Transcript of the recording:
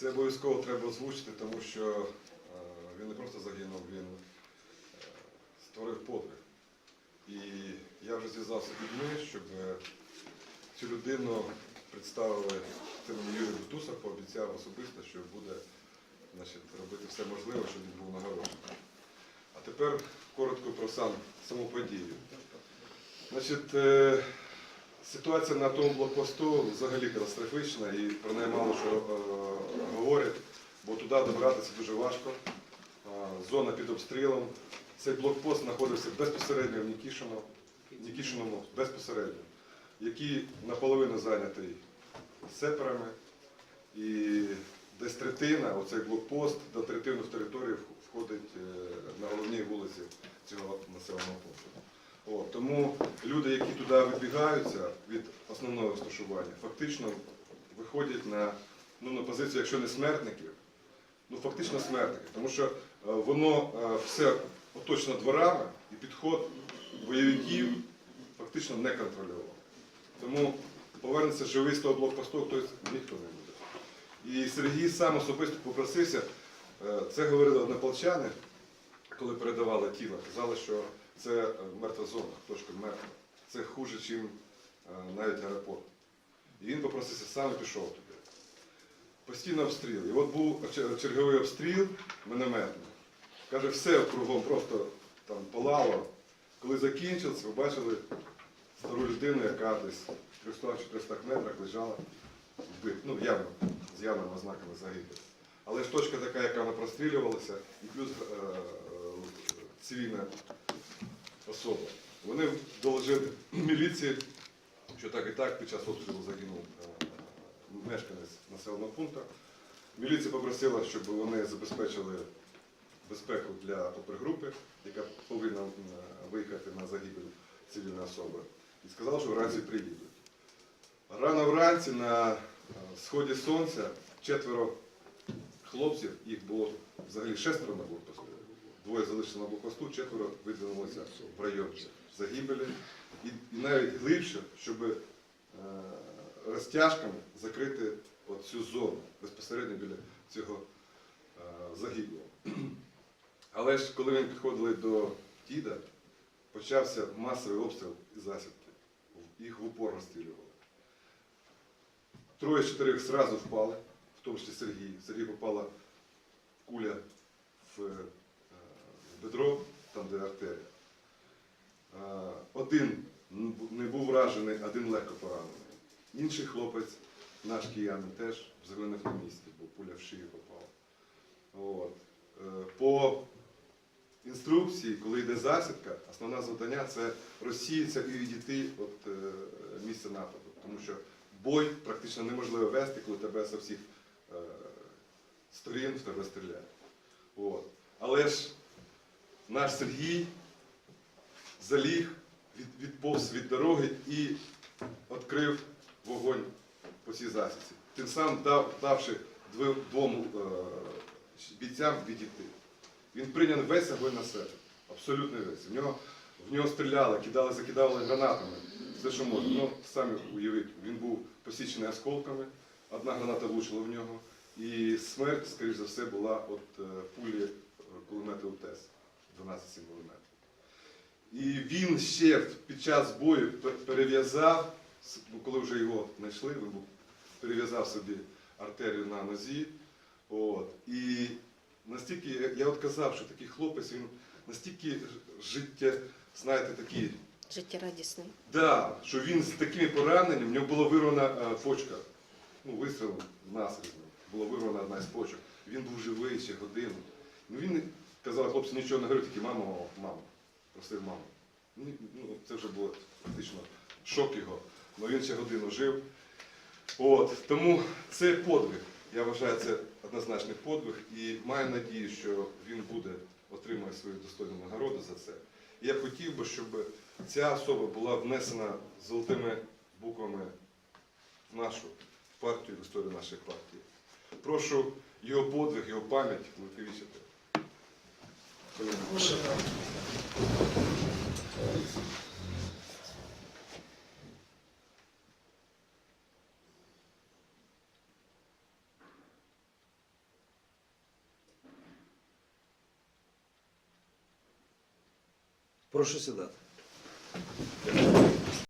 Це обов'язково треба озвучити, тому що е, він не просто загинув, він е, створив подвиг. І я вже зв'язався з людьми, щоб е, цю людину представили. Це мені Юрій пообіцяв особисто, що буде значить, робити все можливе, щоб він був нагороджений. А тепер коротко про сам, саму подію. Значить, ситуація на тому блокпосту взагалі катастрофічна і про неї мало що е, говорять, бо туди добратися дуже важко. Е, зона під обстрілом. Цей блокпост знаходився безпосередньо в Нікішино, Нікішиному, безпосередньо, який наполовину зайнятий сеперами. І десь третина, оцей блокпост, до третини в територію входить е, на головній вулиці цього населеного пункту. Тому люди, які туди вибігаються від основного розташування, фактично виходять на, ну, на позицію, якщо не смертників, ну фактично смертники, тому що е, воно е, все оточено дворами і підход бойовиків фактично не контрольовано. Тому повернеться живий з того блокпосту, хтось ніхто не буде. І Сергій сам особисто попросився, е, це говорили однополчани, коли передавали тіло, казали, що це мертва зона, точка мертва. Це хуже, ніж навіть аеропорт. І він попросився сам і пішов туди. Постійно обстріл. І от був черговий обстріл мінометний. Каже, все кругом просто там палало. Коли закінчився, ви бачили стару людину, яка десь в 300-400 метрах лежала вбита. Ну, явно, з явними ознаками загибелі. Але ж точка така, яка вона прострілювалася, і плюс е, е, цивільна особа. Вони доложили міліції, що так і так під час обстрілу загинув е, мешканець населеного пункту. Міліція попросила, щоб вони забезпечили безпеку для опергрупи, яка повинна виїхати на загибель цивільної особи. І сказала, що вранці приїдуть. Рано вранці на е, сході сонця четверо хлопців, їх було взагалі шестеро на блокпосту. Двоє залишилися на блокпосту, четверо видвинулося в район загибелі. І, і навіть глибше, щоб е, розтяжками закрити цю зону безпосередньо біля цього е, загиблого. Але ж коли вони підходили до діда, почався масовий обстріл із засідки. Їх в упор розстрілювали. Троє з чотирьох зразу впали, в тому числі Сергій. Сергій попала куля в е, бедро, там де артерія. Один не був вражений, один легко поранений. Інший хлопець, наш киянин, теж загинув на місці, бо куля в шию попала. От. Е, По інструкції, коли йде засідка, основне завдання це розсіятися і відійти від е, місця нападу. Тому що бой практично неможливо вести, коли тебе з всіх е, сторін в тебе стріляють. От. Але ж наш Сергій заліг, відповз від дороги і відкрив вогонь по цій засідці. Тим самим дав, давши двом е, бійцям відійти. Він прийняв весь огонь на себе. Абсолютно весь. В нього, в нього стріляли, кидали, закидали гранатами. Все, що можна. Ну, самі уявіть, він був посічений осколками, одна граната влучила в нього. І смерть, скоріш за все, була від е, пулі е, кулемету УТЕС 12 мм. І він ще під час бою перев'язав, ну, коли вже його знайшли, перев'язав собі артерію на нозі. От. І настільки, я- от казав, що такий хлопець, він настільки життя, знаєте, такий, Життєрадісний. да, що він з такими пораненнями, в нього була вирвана е, почка. Ну, вистрілом наслідно. Була вирвана одна з почок. Він був живий ще годину. Ну, він казав, хлопці нічого не говорив, тільки мама, мама, мама. Просив маму. Ну, ну, це вже було фактично шок його. Але він ще годину жив. От, тому це подвиг. Я вважаю, це однозначний подвиг і маю надію, що він буде отримує свою достойну нагороду за це. І я хотів би, щоб ця особа була внесена золотими буквами в нашу партію, в історію нашої партії. Прошу його подвиг, його пам'ять увековічити. Прошу сідати.